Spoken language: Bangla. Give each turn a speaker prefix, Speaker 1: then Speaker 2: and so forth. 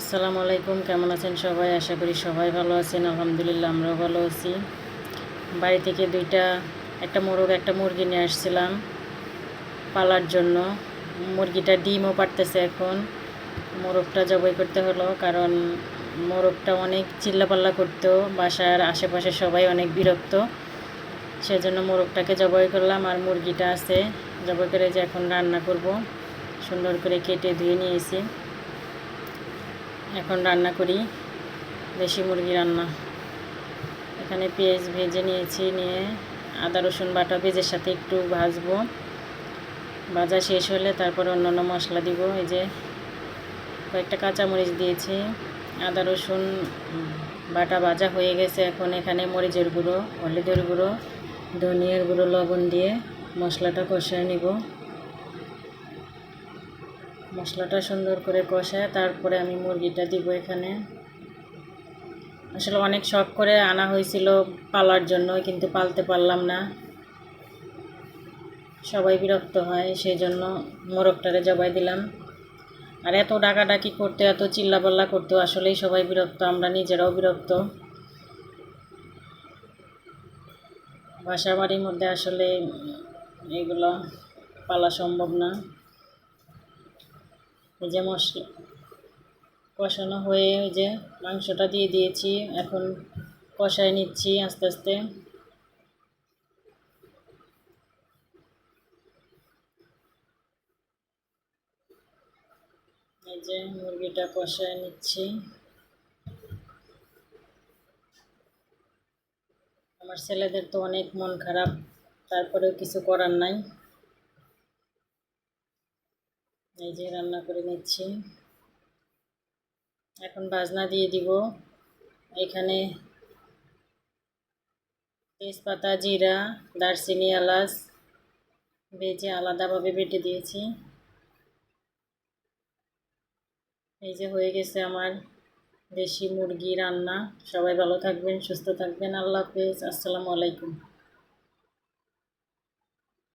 Speaker 1: আসসালামু আলাইকুম, কেমন আছেন সবাই? আশা করি সবাই ভালো আছেন, আলহামদুলিল্লাহ আমরাও ভালো আছি। বাড়ি থেকে দুইটা, একটা মোরগ, একটা মুরগি নিয়ে আসছিলাম পালার জন্য। মুরগিটা ডিমও পারতেছে এখন। মোরগটা জবাই করতে হলো, কারণ মোরগটা অনেক চিল্লাপাল্লা করতো, বাসার আশেপাশে সবাই অনেক বিরক্ত। সেজন্য মোরগটাকে জবাই করলাম, আর মুরগিটা আছে। জবাই করে যে এখন রান্না করব, সুন্দর করে কেটে ধুয়ে নিয়েছি। এখন রান্না করি, দেশি মুরগি রান্না। এখানে পেঁয়াজ ভেজে নিয়েছি, নিয়ে আদা, রসুন, বাটা পেঁয়াজের সাথে একটু ভাজবো। ভাজা শেষ হলে তারপর অন্যান্য মশলা দিব, এই যে কয়েকটা কাঁচামরিচ দিয়েছি, আদা, রসুন, বাটা ভাজা হয়ে গেছে। এখন এখানে মরিচের গুঁড়ো, হলুদের গুঁড়ো, ধনিয়ার গুঁড়ো, লবণ দিয়ে মশলাটা কষিয়ে নিব। মশলাটা সুন্দর করে কষায় তারপরে আমি মুরগিটা দিব এখানে। আসলে অনেক শখ করে আনা হয়েছিল পালার জন্য, কিন্তু পালতে পারলাম না। সবাই বিরক্ত হয় সেই জন্য মোরগটারে জবাই দিলাম। আর এত ডাকাডাকি করতে, এত চিল্লাপাল্লা করতে আসলেই সবাই বিরক্ত, আমরা নিজেরাও বিরক্ত। বাসা বাড়ির মধ্যে আসলে এগুলো পালা সম্ভব না। এই যে মশলা কষানো হয়ে ওই যে মাংসটা দিয়ে দিয়েছি, এখন কষায় নিচ্ছি আস্তে আস্তে। এই যে মুরগিটা কষায় নিচ্ছি। আমার ছেলেদের তো অনেক মন খারাপ, তারপরেও কিছু করার নাই। এই যে রান্না করে নিচ্ছি। এখন বাজনা দিয়ে দিব। এখানে তেজপাতা, জিরা, দারচিনি, এলাচ ভেজে আলাদাভাবে বেটে দিয়েছি। এই যে হয়ে গেছে আমার দেশি মুরগি রান্না। সবাই ভালো থাকবেন, সুস্থ থাকবেন। আল্লাহ হাফেজ। আসসালামু আলাইকুম।